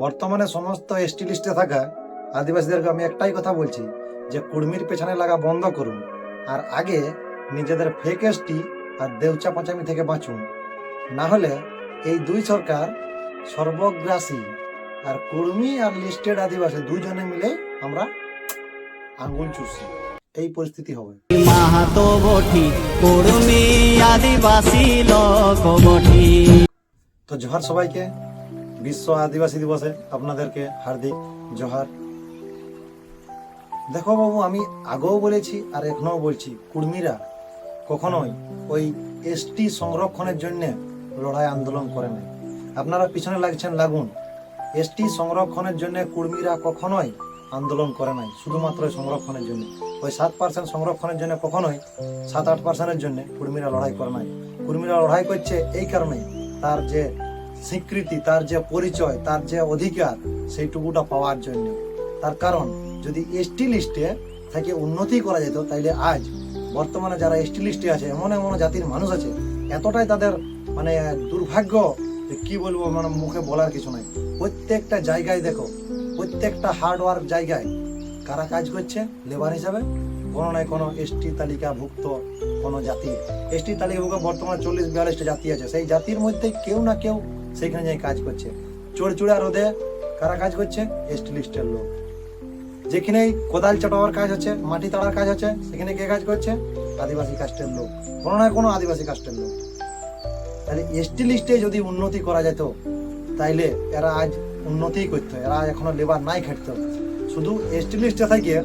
বর্তমানে সমস্ত এসটি লিস্টে থাকা আদিবাসীদেরকে আমি একটাই কথা বলছি যে কুর্মির পেছনে লাগা বন্ধ করুন। আর আগে নিজেদের ফেক এসটি আর দেউচা পাঁচামি থেকে বাঁচুন। না হলে এই দুই সরকার সর্বগ্রাসী আর কুর্মি আর লিস্টেড আদিবাসী দুজনে মিলে আমরা আঙ্গুল চুষি এই পরিস্থিতি হবে। মাহাতো আদিবাসী লোক তো জোহার সবাইকে। বিশ্ব আদিবাসী দিবসে আপনাদেরকে হার্দিক জোহার। দেখো বাবু, আমি আগেও বলেছি আর এখনও বলছি, কুর্মীরা কখনোই ওই এসটি সংরক্ষণের জন্যে লড়াই আন্দোলন করে নাই। আপনারা পিছনে লাগছেন, লাগুন। এসটি সংরক্ষণের জন্য কুর্মীরা কখনোই আন্দোলন করে নাই, শুধুমাত্র সংরক্ষণের জন্য। ওই সাত পার্সেন্ট সংরক্ষণের জন্য কখনোই, সাত আট পার্সেন্টের জন্য কুর্মীরা লড়াই করে নাই। কুর্মীরা লড়াই করছে এই কারণে তার যে স্বীকৃতি, তার যে পরিচয়, তার যে অধিকার, সেইটুকুটা পাওয়ার জন্য। তার কারণ, যদি এসটি লিস্টে থেকে উন্নতি করা যেত, তাইলে আজ বর্তমানে যারা এসটি লিস্টে আছে, এমন এমন জাতির মানুষ আছে, এতটাই তাদের মানে দুর্ভাগ্য যে কি বলব মানে মুখে বলার কিছু নাই। প্রত্যেকটা জায়গায় দেখো, প্রত্যেকটা হার্ডওয়ার্ক জায়গায় কারা কাজ করছে? লেবার হিসাবে। কোনো না কোনো এসটি তালিকাভুক্ত কোনো জাতি। এসটি তালিকাভুক্ত বর্তমানে চল্লিশ, বিয়াল্লিশটা জাতি আছে। সেই জাতির মধ্যে কেউ না কেউ সেখানে যাই কাজ করছে। চড়চুড়া রোদে কারা কাজ করছে? এসটি লিস্টের লোক। যেখানে কোদাল চাটাবার কাজ হচ্ছে, মাটি তাড়ার কাজ হচ্ছে, সেখানে কে কাজ করছে? আদিবাসী কাস্টের লোক। কোনো না কোনো আদিবাসী কাস্টের লোক। তাহলে এসটি লিস্টে যদি উন্নতি করা যেত, তাইলে এরা আজ উন্নতিই করতো। এরা আজ এখনও লেবার নাই খাটতো। শুধু এসটি থেকে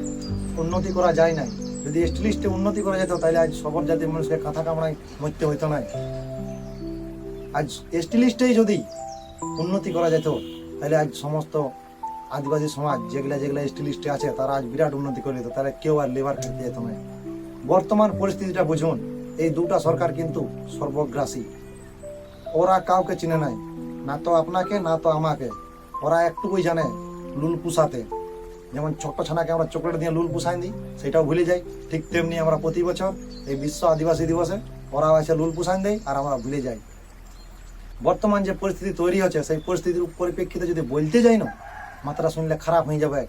উন্নতি করা যায় নাই। যদি এসটি লিস্টে উন্নতি করা যেত তাহলে আজ সবর জাতির মানুষকে কাঁথা কামড়ায় মরতে হইতো না আজ এসটি লিস্টেই যদি উন্নতি করা যেত, তাহলে আজ সমস্ত আদিবাসী সমাজ যেগুলা যেগুলা এসটি লিস্টে আছে, তারা আজ বিরাট উন্নতি করে দিত তারা কেউ আর লেবার খেতে যেত না। বর্তমান পরিস্থিতিটা বুঝুন, এই দুটা সরকার কিন্তু সর্বগ্রাসী। ওরা কাউকে চিনে নাই, না তো আপনাকে, না তো আমাকে। ওরা একটুকুই জানে লুল পুষাতে। যেমন ছোট্ট ছানাকে আমরা চকলেট দিয়ে লুল পুষাই দিই সেটাও ভুলে যাই। ঠিক তেমনি আমরা প্রতি বছর এই বিশ্ব আদিবাসী দিবসে ওরা এসে লুল পুষাই দেয় আর আমরা ভুলে যাই। বর্তমান যে পরিস্থিতি তৈরি হচ্ছে, সেই পরিস্থিতির পরিপ্রেক্ষিতে যদি বলতে যাই না মাত্রা শুনলে খারাপ হয়ে যাবে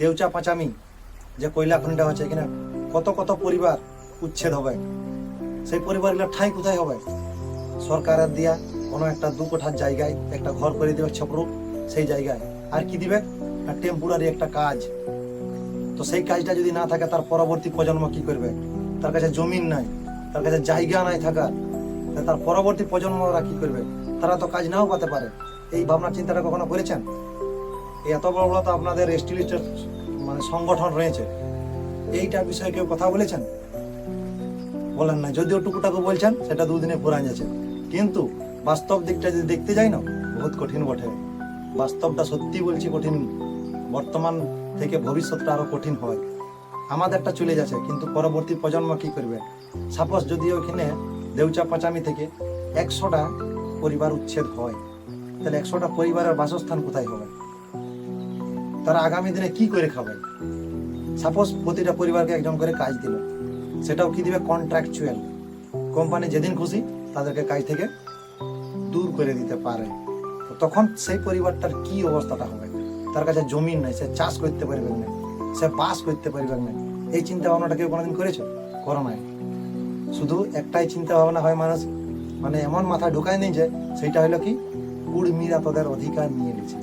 দেউচা পাঁচামি যে কয়লা খনিটা হচ্ছে, এখানে কত কত পরিবার উচ্ছেদ হবে সেই পরিবারগুলো ঠাঁই কোথায় হবে সরকারের দিয়া কোনো একটা দু কোঠার জায়গায় একটা ঘর করে দিবে ছপরু, সেই জায়গায়। আর কি দিবে? না টেম্পোরারি একটা কাজ। তো সেই কাজটা যদি না থাকে, তার পরবর্তী প্রজন্ম কি করবে? তার কাছে জমিন নাই, তার কাছে জায়গা নাই থাকার। তার পরবর্তী প্রজন্মরা কি করবে? তারা তো কাজ নাও পাতে পারে। এই ভাবনা চিন্তাটা কখনো করেছেন? এই এত বড় বড় তো আপনাদের এসটি লিস্টের মানে সংগঠন রয়েছে। এইটা বিষয়ে কেউ কথা বলেছেন? বলেন না, যদিও টুকুটাকু বলছেন, সেটা দুদিনে পুরান যাচ্ছে। কিন্তু বাস্তব দিকটা যদি দেখতে যাই না, বহুত কঠিন বটে। বাস্তবটা সত্যি বলছি কঠিন, বর্তমান থেকে ভবিষ্যৎটা আরও কঠিন হয়। আমাদেরটা চলে যাচ্ছে, কিন্তু পরবর্তী প্রজন্ম কি করবে? সাপোজ যদি ওইখানে দেউচা পাঁচামি থেকে একশোটা পরিবার উচ্ছেদ হয়। তাহলে একশোটা পরিবারের বাসস্থান কোথায় হবে? তারা আগামী দিনে কি করে খাবে? সাপোজ প্রতিটা পরিবারকে একজন করে কাজ দিল। সেটাও কি দিবে? কন্ট্রাকচুয়াল কোম্পানি যেদিন খুশি তাদেরকে কাজ থেকে দূর করে দিতে পারে। তখন সেই পরিবারটার কি অবস্থাটা হবে? তার কাছে জমিন নেই, সে চাষ করতে পারবে না, সে বাস করতে পারবে না। এই চিন্তা ভাবনাটা কেউ কোনোদিন করেছে? করো নাই। শুধু একটাই চিন্তা ভাবনা হয় মানুষ মানে এমন মাথা ঢুকায় নিয়েছে সেইটা হলো কি কুড়মিরা তোদের অধিকার নিয়ে নিয়েছে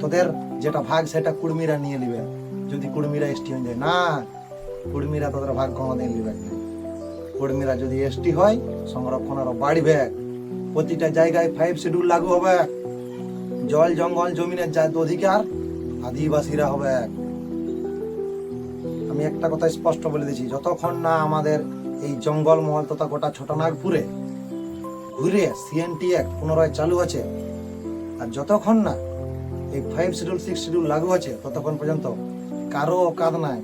তোদের যেটা ভাগ সেটা কুড়মিরা নিয়ে নিবে। যদি কুড়মিরা এসটি হয়ে যায় না কুড়মিরা তোদের ভাগ কোনোদিন নিবে না। যদি এসটি হয়, সংরক্ষণ আরও বাড়বে। প্রতিটা জায়গায় ফাইভ শিডিউল লাগু হবে। জল, জঙ্গল, জমিনের যা অধিকার আদিবাসীরা হবে। আমি একটা কথা স্পষ্ট বলে দিচ্ছি, যতক্ষণ না আমাদের এই জঙ্গল মহল তথা গোটা ছোটনাগপুরে ঘুরে সিএনটি এক পুনরায় চালু আছে। আর যতক্ষণ না এই ফাইভ শিডিউল সিক্স শিডিউল লাগু আছে, ততক্ষণ পর্যন্ত কারও অকাদ নাই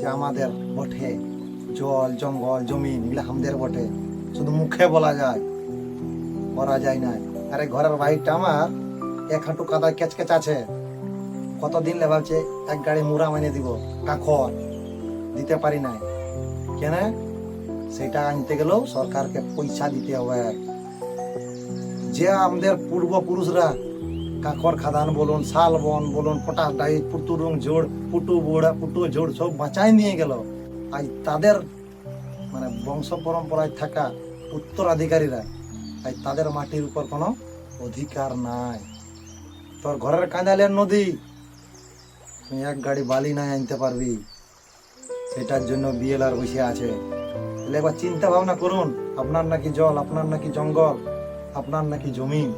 যে আমাদের বটে। জল, জঙ্গল, জমিন, এগুলো আমাদের বটে। শুধু মুখে বলা যায়, করা যায় না। আরে ঘরের বাইকটা আমার, এক হাঁটু কাদা কেচকেচ আছে। কতদিন লে ভাবছে এক গাড়ি মুড়া মেনে দিব কাখর দিতে পারি নাই। কেন? সেটা আনতে গেলেও সরকারকে পয়সা দিতে হবে। যে আমাদের পূর্বপুরুষরা কাকর খাদান বলুন, শালবন বলুন, পটাশ ডাই পুটুরুং জোড় পুটু বোড়া, পুটু জোড় সব বাঁচাই নিয়ে গেল। আজ তাদের মানে বংশ পরম্পরায় থাকা উত্তরাধিকারীরা আজ তাদের মাটির উপর কোনো অধিকার নাই। তোর ঘরের কাঁদালের নদী, তুই এক গাড়ি বালি নাই আনতে পারবি। সেটার জন্য বিএলআর বসে আছে। তাহলে একবার চিন্তা ভাবনা করুন, আপনার নাকি জল, আপনার নাকি জঙ্গল, আপনার নাকি জমি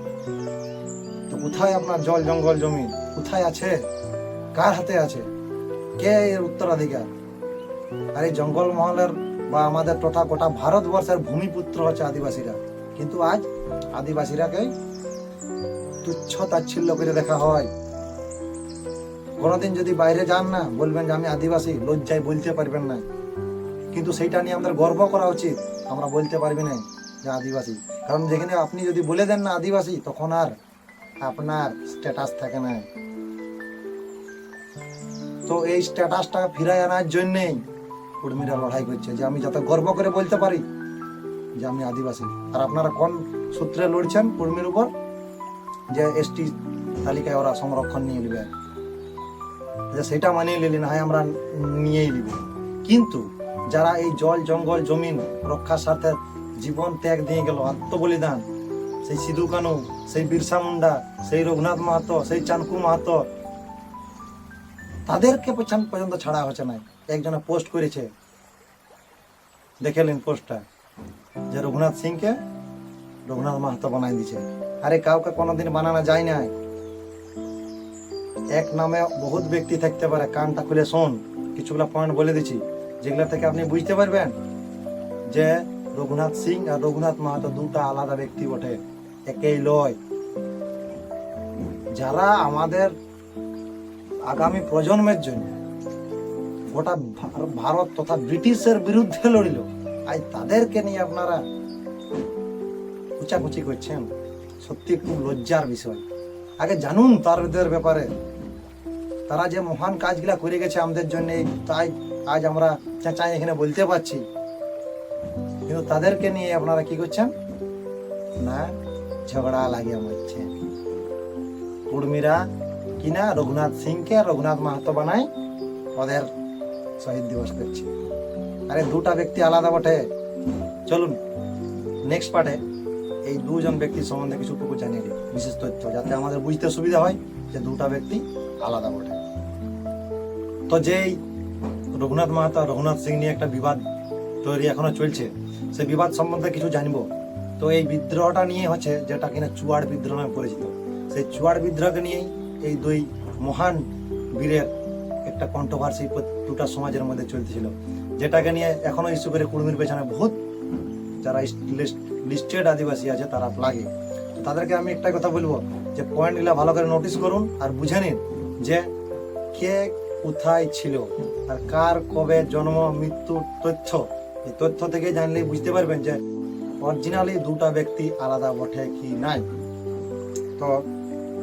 তো কোথায় আপনার জল, জঙ্গল জমি কোথায় আছে? কার হাতে আছে? কে এর উত্তরাধিকার? আর এই জঙ্গল মহলের বা আমাদের টোটা গোটা ভারতবর্ষের ভূমিপুত্র হচ্ছে আদিবাসীরা। কিন্তু আজ আদিবাসীরাকে তুচ্ছ তাচ্ছিল্য করে দেখা হয়। কোনোদিন যদি বাইরে যান না, বলবেন যে আমি আদিবাসী, লজ্জায় বলতে পারবেন না। কিন্তু সেইটা নিয়ে আমাদের গর্ব করা উচিত। আমরা বলতে পারবি না যে আদিবাসী। কারণ যেখানে আপনি যদি বলে দেন না আদিবাসী, তখন আর আপনার স্ট্যাটাস থাকে না। তো এই স্ট্যাটাসটা ফিরাই আনার জন্যেই কর্মীরা লড়াই করছে যে আমি যাতে গর্ব করে বলতে পারি যে আমি আদিবাসী। আর আপনারা কোন সূত্রে লড়ছেন কর্মীর উপর? যে এসটি তালিকায় ওরা সংরক্ষণ নিয়ে নেবে। যে সেটা মানিয়ে নিলি না হয় আমরা নিয়েই নিব। কিন্তু যারা এই জল, জঙ্গল, জমিন রক্ষার স্বার্থে জীবন ত্যাগ দিয়ে গেল, আত্মবলিদান। সেই সিধু কানু, সেই বিরসা মুন্ডা, সেই রঘুনাথ মাহাতো, সেই চানকু মাহাতো, তাদেরকে পর্যন্ত ছাড়া হচ্ছে না। একজনে পোস্ট করেছে। দেখেলেন পোস্টটা। যে রঘুনাথ সিংকে রঘুনাথ মাহাতো বানাই দিছে আরে কাউকে কোনোদিন বানানো যায় না এক নামে বহুত ব্যক্তি থাকতে পারে। কানটা খুলে শোন, কিছুগুলা পয়েন্ট বলে দিচ্ছি। যেগুলা থেকে আপনি বুঝতে পারবেন যে রঘুনাথ সিং আর রঘুনাথ মাহাতো দুটা আলাদা ব্যক্তি বটে, একেই লয়। যারা আমাদের আগামী প্রজন্মের জন্য গোটা ভারত তথা ব্রিটিশের বিরুদ্ধে লড়িল আজ তাদেরকে নিয়ে আপনারা কুচাকুচি করছেন। সত্যি খুব লজ্জার বিষয়। আগে জানুন তাদের ব্যাপারে। তারা যে মহান কাজগুলা করে গেছে আমাদের জন্য, তাই আজ আমরা চেঁচাই এখানে বলতে পারছি। কিন্তু তাদেরকে নিয়ে আপনারা কি করছেন? না, ঝগড়া লাগিয়ে মরছেন। কুর্মীরা কিনা রঘুনাথ সিংকে আর রঘুনাথ মাহাতো বানায় ওদের শহীদ দিবস করছে। আরে দুটা ব্যক্তি আলাদা বটে। চলুন নেক্সট পার্টে এই দুজন ব্যক্তি সম্বন্ধে কিছুটুকু জানিয়ে দিই, বিশেষ তথ্য, যাতে আমাদের বুঝতে সুবিধা হয় যে দুটা ব্যক্তি আলাদা বটে। তো যেই রঘুনাথ মাহাতা রঘুনাথ সিং নিয়ে একটা বিবাদ তৈরি এখনও চলছে। সেই বিবাদ সম্বন্ধে কিছু জানব। তো এই বিদ্রোহটা নিয়ে হচ্ছে যেটা কিনা চুয়াড় বিদ্রোহ নামে পরিচিত। সেই চুয়াড় বিদ্রোহকে নিয়েই এই দুই মহান বীরের একটা কন্ট্রোভার্সি দুটা সমাজের মধ্যে চলতেছিল। যেটাকে নিয়ে এখনও ইস্যু করে কুর্মীর পেছনে বহুত যারা লিস্টেড আদিবাসী আছে তারা লাগে। তাদেরকে আমি একটা কথা বলব যে পয়েন্টগুলো ভালো করে নোটিস করুন আর বুঝে নিন যে কে কোথায় ছিল? আর কার কবে জন্ম মৃত্যুর তথ্য? এই তথ্য থেকে জানলেই বুঝতে পারবেন যে অরিজিনালি দুটা ব্যক্তি আলাদা বটে কি নাই। তো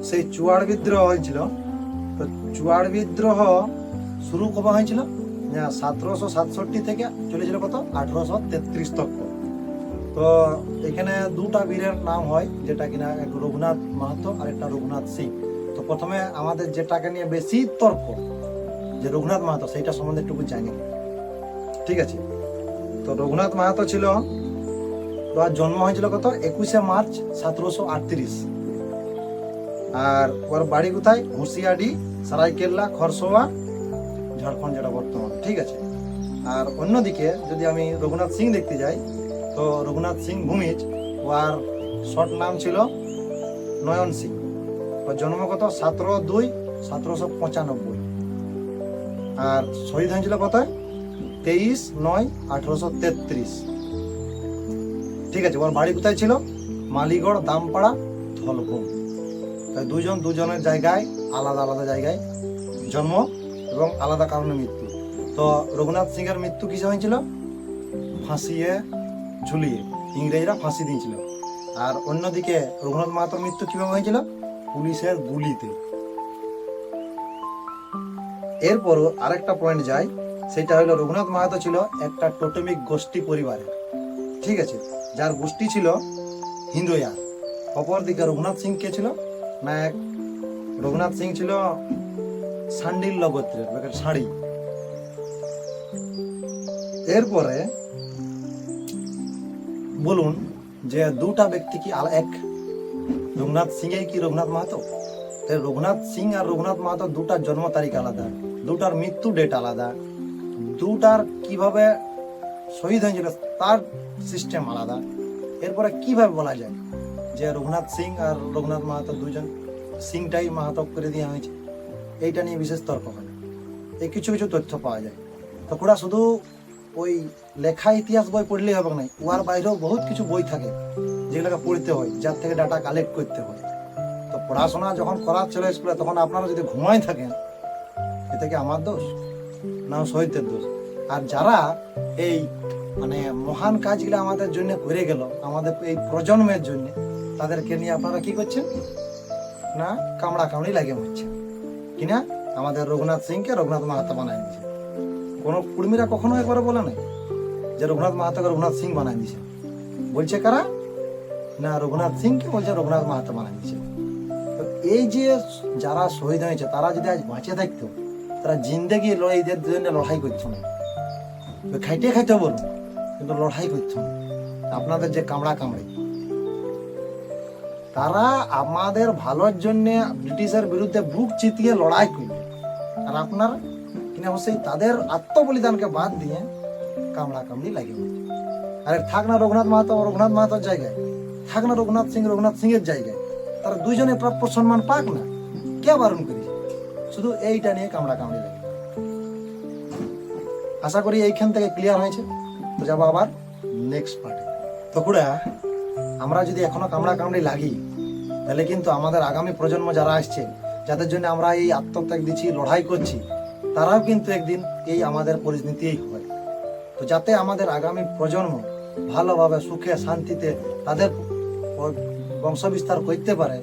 সেই চুয়াড় বিদ্রোহ হয়েছিল। তো চুয়াড় বিদ্রোহ শুরু কবে হয়েছিল? সতেরোশো সাতষট্টি থেকে চলেছিল কত? আঠারোশো তেত্রিশ তক। তো এখানে দুটা বীরের নাম হয়, যেটা কিনা এক রঘুনাথ মাহাতো আর একটা রঘুনাথ সিং। তো প্রথমে আমাদের যেটাকে নিয়ে বেশি তর্ক যে রঘুনাথ মাহাতো, সেইটা সম্বন্ধে একটু জানি। ঠিক আছে? তো রঘুনাথ মাহাতো ছিল ওর জন্ম হয়েছিল কত? একুশে মার্চ সতেরোশো আটত্রিশ। আর ওর বাড়ি কোথায়? হুঁশিয়াডি সারাইকেল্লা খরসোয়া ঝাড়খণ্ড যেটা বর্তমান। ঠিক আছে? আর অন্যদিকে যদি আমি রঘুনাথ সিং দেখতে যাই, তো রঘুনাথ সিং ভূমিজ, ওর শর্ট নাম ছিল নয়ন সিং। ওর জন্ম কত? সতেরো দুই, সতেরোশো পঁচানব্বই। আর শহীদ হয়েছিল কত তেইশ নয় আঠারোশো তেত্রিশ। ঠিক আছে, ওর বাড়ি কোথায় ছিল? মালিগড়, দামপাড়া, ধলভূম। তাই দুজন দুজনের জায়গায়, আলাদা আলাদা জায়গায় জন্ম এবং আলাদা কারণে মৃত্যু। তো রঘুনাথ সিং এর মৃত্যু কিসে হয়েছিল? ফাঁসিয়ে ঝুলিয়ে। ইংরেজরা ফাঁসি দিয়েছিল। আর অন্যদিকে রঘুনাথ মাহাতোর মৃত্যু কীভাবে হয়েছিল? পুলিশের গুলিতে। এরপরও আরেকটা পয়েন্ট যায়, সেটা হলো রঘুনাথ মাহাতো ছিল একটা টোটেমিক গোষ্ঠী পরিবারের। ঠিক আছে? যার গোষ্ঠী ছিল হিন্দুয়া অপরদিকে রঘুনাথ সিং কে ছিল? না এক রঘুনাথ সিং ছিল সান্ডিল গোত্রের শাড়ি। এরপরে বলুন যে দুটা ব্যক্তি কি এক? রঘুনাথ সিং কি রঘুনাথ মাহাতো? তাই রঘুনাথ সিং আর রঘুনাথ মাহাতো দুটার জন্ম তারিখ আলাদা, দুটার মৃত্যু ডেট আলাদা, দুটার কীভাবে শহীদ হয়েছিল তার সিস্টেম আলাদা। এরপরে কীভাবে বলা যায় যে রঘুনাথ সিং আর রঘুনাথ মাহাতো দুজন সিংটাই মাহাতো করে দেওয়া হয়েছে? এইটা নিয়ে বিশেষ তর্ক হয় এই কিছু কিছু তথ্য পাওয়া যায়। তো ওরা শুধু ওই লেখা ইতিহাস বই পড়লেই হবে না, উহার বাইরেও বহুত কিছু বই থাকে যেগুলোকে পড়তে হয়, যার থেকে ডাটা কালেক্ট করতে হয়। পড়াশোনা যখন করার ছিল স্কুলে, তখন আপনারা যদি ঘুমাই থাকেন এতে কি আমার দোষ? না, শহীদদের দোষ? আর যারা এই মানে মহান কাজগুলো আমাদের জন্য করে গেল, আমাদের এই প্রজন্মের জন্য, তাদেরকে নিয়ে আপনারা কি করছেন? না, কামড়া কামড়ি লাগে হচ্ছে কিনা আমাদের রঘুনাথ সিংকে রঘুনাথ মাহাতো বানাই দিয়েছে। কোনো কুর্মীরা কখনো একবার বলে নাই যে রঘুনাথ মাহাতোকে রঘুনাথ সিং বানাই দিয়েছে। বলছে কারা? না, রঘুনাথ সিংকে বলছে রঘুনাথ মাহাতো বানাই দিয়েছে। এই যে যারা শহীদ হয়েছে, তারা যদি আজ বাঁচে থাকতো, তারা জিন্দেগি লড়াইদের জন্য লড়াই করতো না। খাইতে খাইতে বলুন কিন্তু লড়াই করতো না। আপনাদের যে কামড়া কামড়ি, তারা আমাদের ভালোর জন্য ব্রিটিশের বিরুদ্ধে বুক চিতিয়ে লড়াই করবে। আর আপনার কিনা সেই তাদের আত্মবলিদানকে বাদ দিয়ে কামড়া কামড়ি লাগে আরে থাক না রঘুনাথ মাহাতো, রঘুনাথ মাহাতোর জায়গায়, থাক না রঘুনাথ সিং রঘুনাথ সিং এর জায়গায়। তারা দুইজনে প্রাপ্য সম্মান পাক না? কে বারণ করেছে শুধু এইটা নিয়ে কামড়া কামড়ি লাগে। আশা করি এইখান থেকে ক্লিয়ার হয়েছে। তো যাব আবার নেক্সট পার্টে তো খুড়া, আমরা যদি এখনও কামড়া কামড়ি লাগি, তাহলে কিন্তু আমাদের আগামী প্রজন্ম যারা আসছে, যাদের জন্য আমরা এই আত্মত্যাগ দিচ্ছি, লড়াই করছি, তারাও কিন্তু একদিন এই আমাদের পরিণতিই হয় তো যাতে আমাদের আগামী প্রজন্ম ভালোভাবে সুখে শান্তিতে তাদের ব- বংশবিস্তার করতে পারে,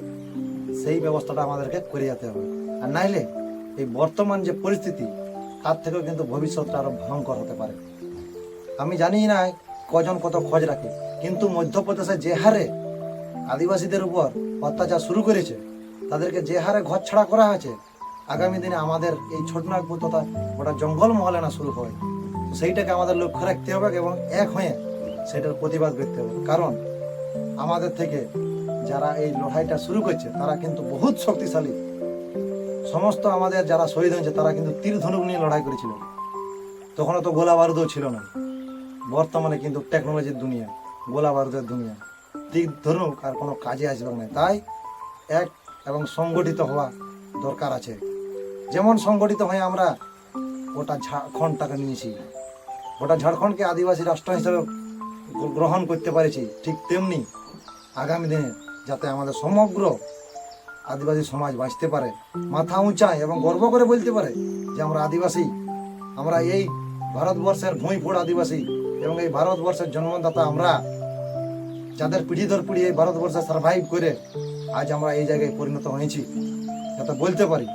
সেই ব্যবস্থাটা আমাদেরকে করে যেতে হবে। আর নাইলে এই বর্তমান যে পরিস্থিতি, তার থেকেও কিন্তু ভবিষ্যৎটা আরও ভয়ঙ্কর হতে পারে। আমি জানি না কজন কত খোঁজ রাখে, কিন্তু মধ্যপ্রদেশে যে হারে আদিবাসীদের উপর অত্যাচার শুরু করেছে, তাদেরকে যে হারে ঘর ছাড়া করা হয়েছে, আগামী দিনে আমাদের এই ছোটনাগপুর তথা গোটা জঙ্গল মহলে না শুরু হয় সেইটাকে আমাদের লক্ষ্য রাখতে হবে এবং এক হয়ে সেটার প্রতিবাদ করতে হবে। কারণ আমাদের থেকে যারা এই লড়াইটা শুরু করছে, তারা কিন্তু বহুত শক্তিশালী। সমস্ত আমাদের যারা শহীদ হয়েছে, তারা কিন্তু তীর ধনুক নিয়ে লড়াই করেছিল। তখনও তো গোলা বারুদও ছিল না। বর্তমানে কিন্তু টেকনোলজির দুনিয়া, গোলা বারুদের দুনিয়া। দিক ধরুক আর কোনো কাজে আসবে না। তাই এক এবং সংগঠিত হওয়া দরকার আছে। যেমন সংগঠিত হয়ে আমরা গোটা ঝাড়খণ্ডটাকে নিয়েছি। গোটা ঝাড়খণ্ডকে আদিবাসী রাষ্ট্র হিসেবে গ্রহণ করতে পারেছি, ঠিক তেমনি আগামী দিনে যাতে আমাদের সমগ্র আদিবাসী সমাজ বাঁচতে পারে। মাথা উঁচায় এবং গর্ব করে বলতে পারে যে আমরা আদিবাসী। আমরা এই ভারতবর্ষের ভূঁই ফোড় আদিবাসী এবং এই ভারতবর্ষের জন্মদাতা আমরা। যাদের পিঢ়ি ধর পিঢ়ি এই ভারতবর্ষে সার্ভাইভ করে আজ আমরা এই জায়গায় পরিণত হয়েছি। যাতে বলতে পারি।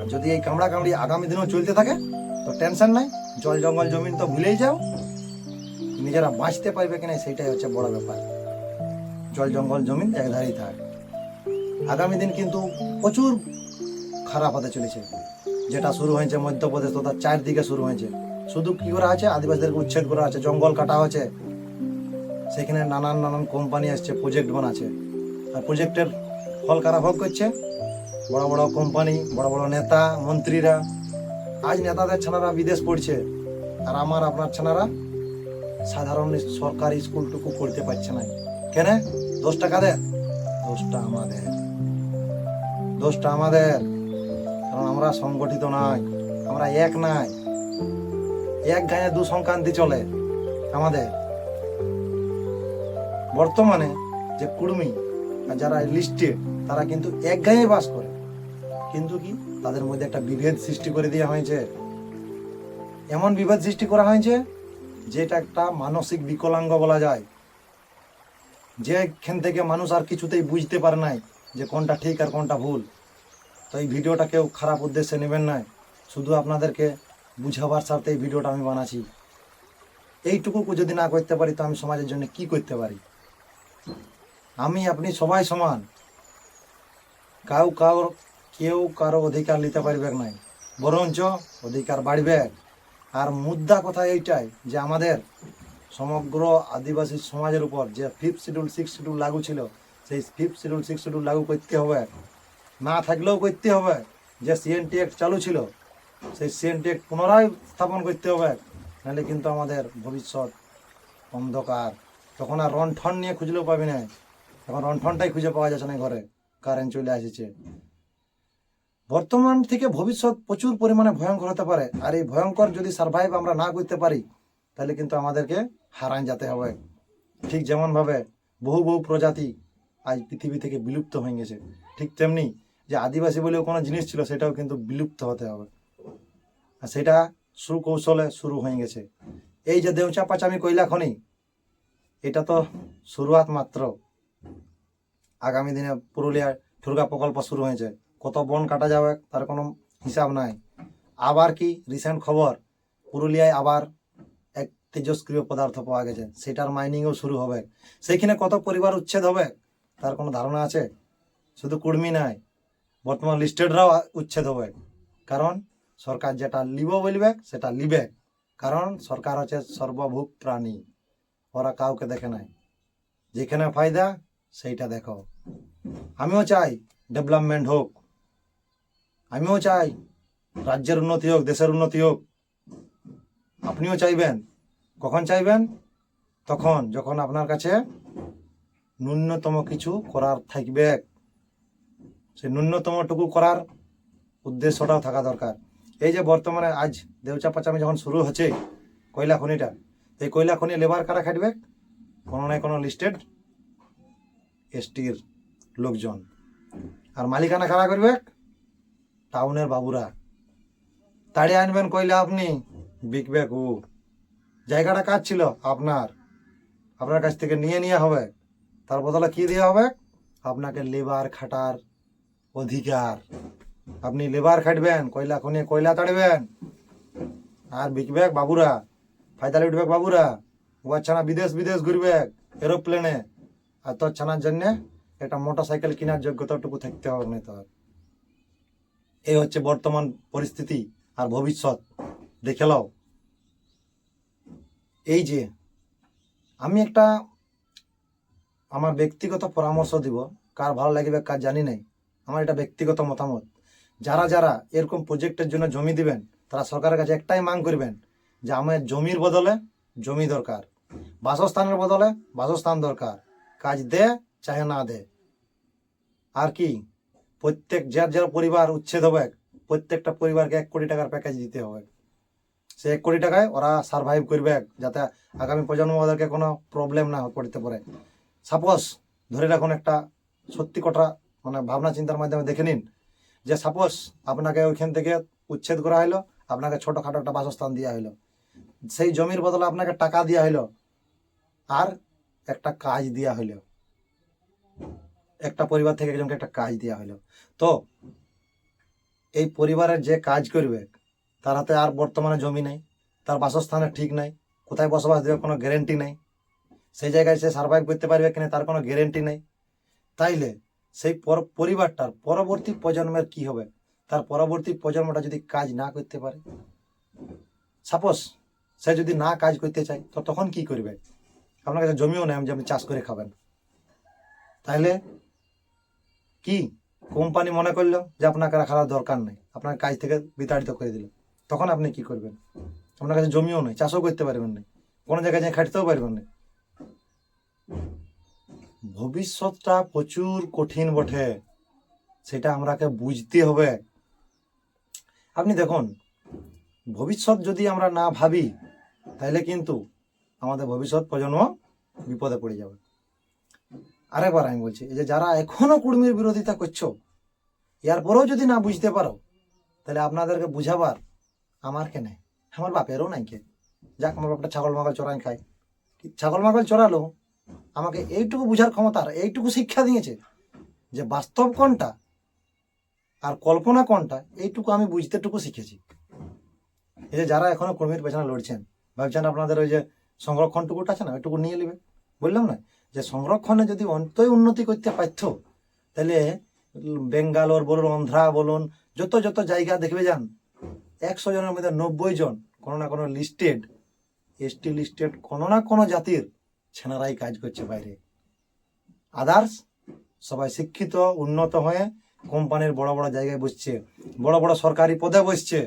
আর যদি এই কামড়া কামড়ি আগামী দিনেও চলতে থাকে, তো টেনশন নাই। জল জঙ্গল জমিন তো ভুলেই যাও। নিজেরা বাঁচতে পারবে কিনা সেটাই হচ্ছে বড় ব্যাপার। জল জঙ্গল জমিন একধারেই থাক। আগামী দিন কিন্তু প্রচুর খারাপ হতে চলেছে। যেটা শুরু হয়েছে মধ্যপ্রদেশ তথা চারদিকে শুরু হয়েছে। শুধু কি করা আছে? আদিবাসীদেরকে উচ্ছেদ করা আছে, জঙ্গল কাটা হচ্ছে সেখানে নানান নানান কোম্পানি আসছে প্রজেক্ট বানাচ্ছে। আর প্রজেক্টের ফল কারা ভোগ করছে? বড় বড় কোম্পানি বড় বড় নেতা, মন্ত্রীরা। আজ নেতাদের ছানারা বিদেশ পড়ছে। আর আমার, আপনার ছানারা সাধারণ সরকারি স্কুলটুকু পড়তে পারছে না। কেন? দশ কাদের? দোষটা আমাদের। দোষটা আমাদের। কারণ আমরা সংগঠিত নাই, আমরা এক নাই। এক গায়ে দু সংক্রান্তি চলে আমাদের। বর্তমানে যে কুর্মী যারা লিস্টেড তারা কিন্তু এক গায়ে বাস করে। কিন্তু কি? তাদের মধ্যে একটা বিভেদ সৃষ্টি করে দেওয়া হয়েছে। এমন বিভেদ সৃষ্টি করা হয়েছে যেটা একটা মানসিক বিকলাঙ্গ বলা যায়। যেখান থেকে মানুষ আর কিছুতেই বুঝতে পারে নাই যে কোনটা ঠিক আর কোনটা ভুল। তো এই ভিডিওটা কেউ খারাপ উদ্দেশ্যে নেবেন না। শুধু আপনাদেরকে বুঝাবার স্বার্থে এই ভিডিওটা আমি বানাচ্ছি। এইটুকু যদি না করতে পারি, তো আমি সমাজের জন্য কি করতে পারি? আমি, আপনি সবাই সমান। কাউ কাউর, কেউ কারও অধিকার নিতে পারবে নাই। বরঞ্চ অধিকার বাড়বে। আর মুদ্রা কথা এইটাই যে আমাদের সমগ্র আদিবাসী সমাজের উপর যে ফিফথ শিডিউল সিক্স শিডিউল লাগু ছিল, সেই ফিফথ শিডিউল সিক্স শিডিউল লাগু করতে হবে না থাকলেও করতে হবে। যে সিএনটি অ্যাক্ট চালু ছিল, সেই সিএনটি অ্যাক্ট পুনরায় স্থাপন করতে হবে নাহলে কিন্তু আমাদের ভবিষ্যৎ অন্ধকার। তখন আর রন্ঠন নিয়ে খুঁজলেও পাবি না। এখন রন্ঠনটাই খুঁজে পাওয়া যাচ্ছে না ঘরে। কারেন্ট চলে আসছে। বর্তমান থেকে ভবিষ্যৎ প্রচুর পরিমাণে ভয়ঙ্কর হতে পারে। আর এই ভয়ঙ্কর যদি সার্ভাইভ আমরা না করতে পারি, তাহলে কিন্তু আমাদেরকে হারান যেতে হবে। ঠিক যেমনভাবে বহু বহু প্রজাতি আজ পৃথিবী থেকে বিলুপ্ত হয়ে গেছে। ঠিক তেমনি যে আদিবাসী বলেও কোনো জিনিস ছিল, সেটাও কিন্তু বিলুপ্ত হতে হবে। আর সেটা সুকৌশলে শুরু হয়ে গেছে। এই যে দেউচা পাচামি কয়লা খনি, এটা তো শুরুয়াত মাত্র। আগামী দিনে পুরুলিয়ার ঠুরগা প্রকল্প শুরু হয়েছে। কত বন কাটা যাবে তার কোনো হিসাব নাই। আবার কি রিসেন্ট খবর? পুরুলিয়ায় আবার তেজস্ক্রিয় পদার্থ পাওয়া গেছে। সেটার মাইনিংও শুরু হবে। সেইখানে কত পরিবার উচ্ছেদ হবে, তার কোনো ধারণা আছে? শুধু কুর্মি নাই, বর্তমান লিস্টেডরাও উচ্ছেদ হবে। কারণ সরকার যেটা লিব বলবে, সেটা লিবে। কারণ সরকার হচ্ছে সর্বভূক প্রাণী। ওরা কাউকে দেখে নাই। যেখানে ফায়দা, সেইটা দেখো। আমিও চাই ডেভেলপমেন্ট হোক। আমিও চাই রাজ্যের উন্নতি হোক, দেশের উন্নতি হোক। আপনিও চাইবেন? কখন চাইবেন? তখন, যখন আপনার কাছে ন্যূনতম কিছু করার থাকবে। সেই ন্যূনতমটুকু করার উদ্দেশ্যটাও থাকা দরকার। এই যে বর্তমানে আজ দেউচা পাচামি যখন শুরু হচ্ছে, কয়লা খনিটা, এই কয়লা খনি লেবার কারা খাটবে? কোনো না কোনো লিস্টেড এসটির লোকজন। আর মালিকানা কারা করবে? টাউনের বাবুরা। তাড়িয়ে আনবেন কইলে আপনি। বিকবে ও। জায়গাটা কাজ ছিল? আপনার। আপনার কাছ থেকে নিয়ে নিয়ে হবে। তার বদলে কি দেওয়া হবে? আপনাকে লেবার খাটার অধিকার। আপনি লেবার খাটবেন, কয়লা খনি কয়লা তাড়বেন। আর বিকবে বাবুরা, ফায়দা লুটবে বাবুরা। ও ছানা বিদেশ বিদেশ ঘুরবে এরোপ্লেনে। আর তোর ছানার জন্য একটা মোটর সাইকেল কেনার যোগ্যতাটুকু থাকতে হবে না তোর এই হচ্ছে বর্তমান পরিস্থিতি আর ভবিষ্যৎ। দেখে লও। এই যে আমি একটা আমার ব্যক্তিগত পরামর্শ দিব, কার ভালো লাগবে, কার জানি নাই। আমার এটা ব্যক্তিগত মতামত। যারা যারা এরকম প্রজেক্টের জন্য জমি দিবেন, তারা সরকারের কাছে একটাই মাং করবেন যে আমার জমির বদলে জমি দরকার, বাসস্থানের বদলে বাসস্থান দরকার, কাজ দে, চাহে না দে। আর কি, প্রত্যেক যার যার পরিবার উচ্ছেদ হবে, প্রত্যেকটা পরিবারকে এক কোটি টাকার প্যাকেজ দিতে হবে। সে এক কোটি টাকায় ওরা সার্ভাইভ করবে, যাতে আগামী প্রজন্ম ওদেরকে কোনো প্রবলেম না পড়তে পারে। সাপোজ ধরে রাখুন একটা সত্যি কটা মানে ভাবনা চিন্তার মাধ্যমে দেখে নিন যে সাপোজ আপনাকে ওইখান থেকে উচ্ছেদ করা হলো আপনাকে ছোটখাটো একটা বাসস্থান দেওয়া হলো সেই জমির বদলে আপনাকে টাকা দেওয়া হলো আর একটা কাজ দেওয়া হলো একটা পরিবার থেকে একজনকে একটা কাজ দেওয়া হলো তো, এই পরিবারের যে কাজ করবে তার হাতে আর বর্তমানে জমি নেই, তার বাসস্থানের ঠিক নাই, কোথায় বসবাস দেবে কোনো গ্যারেন্টি নেই। সেই জায়গায় সে সার্ভাইভ করতে পারবে কিনা তার কোনো গ্যারেন্টি নেই। তাইলে সেই পর- পরিবারটার পরবর্তী প্রজন্মের কি হবে? তার পরবর্তী প্রজন্মটা যদি কাজ না করতে পারে? সাপোজ সে যদি না কাজ করতে চায়, তো তখন কি করবে? আপনার কাছে জমিও নেই যে আপনি চাষ করে খাবেন। তাহলে কি? কোম্পানি মনে করল যে আপনাকে রাখার দরকার নেই, আপনার কাজ থেকে বিতাড়িত করে দিল। তখন আপনি কি করবেন? আপনার কাছে জমিও নেই, চাষও করতে পারবেন না। কোনো জায়গায় যেয়ে খাটতেও পারবেন না। ভবিষ্যৎটা প্রচুর কঠিন বটে। সেটা আমরাকে বুঝতে হবে। আপনি দেখুন, ভবিষ্যৎ যদি আমরা না ভাবি, তাহলে কিন্তু আমাদের ভবিষ্যৎ প্রজন্ম বিপদে পড়ে যাবে। আরেকবার আমি বলছি যে যারা এখনও কুর্মীর বিরোধিতা করছ এর পরেও যদি না বুঝতে পারো, তাহলে আপনাদেরকে বুঝাবার আমার কে নেই আমার বাপেরও নাই কে যাক, আমার বাপটা ছাগল মাগল চড়াই খায়। ছাগল মাগল চড়ালো আমাকে এইটুকু বুঝার ক্ষমতা আর এইটুকু শিক্ষা দিয়েছে যে বাস্তব কোনটা আর কল্পনা কোনটা, এইটুকু আমি বুঝতেটুকু শিখেছি। এই যে যারা এখনও কর্মীর পেছনে লড়ছেন, ভাবছেন আপনাদের ওই যে সংরক্ষণটুকুটা আছে না, ওইটুকু নিয়ে নেবে? বললাম না, যে সংরক্ষণে যদি অন্তই উন্নতি করতে পারত, তাহলে বেঙ্গালোর বলুন, অন্ধ্রা বলুন, যত যত জায়গা দেখবে যান একশো জনের মধ্যে নব্বই জন কোনো না কোনো লিস্টেড এসটি লিস্টেড কোনো না কোনো জাতির ছেনারাই কাজ করছে বাইরে। আদার্স সবাই শিক্ষিত, উন্নত হয়ে কোম্পানির বড় বড় জায়গায় বসছে, বড় বড় সরকারি পদে বসছে।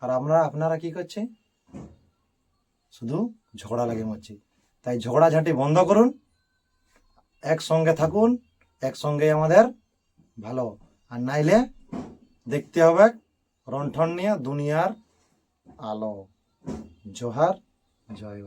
আর আমরা, আপনারা কি করছে? শুধু ঝগড়া লাগে মরছি। তাই ঝগড়াঝাঁটি বন্ধ করুন, একসঙ্গে থাকুন একসঙ্গে আমাদের ভালো। আর নাইলে দেখতে হবে রন্ঠন নিয়ে দুনিয়ার আলো জোহার জয়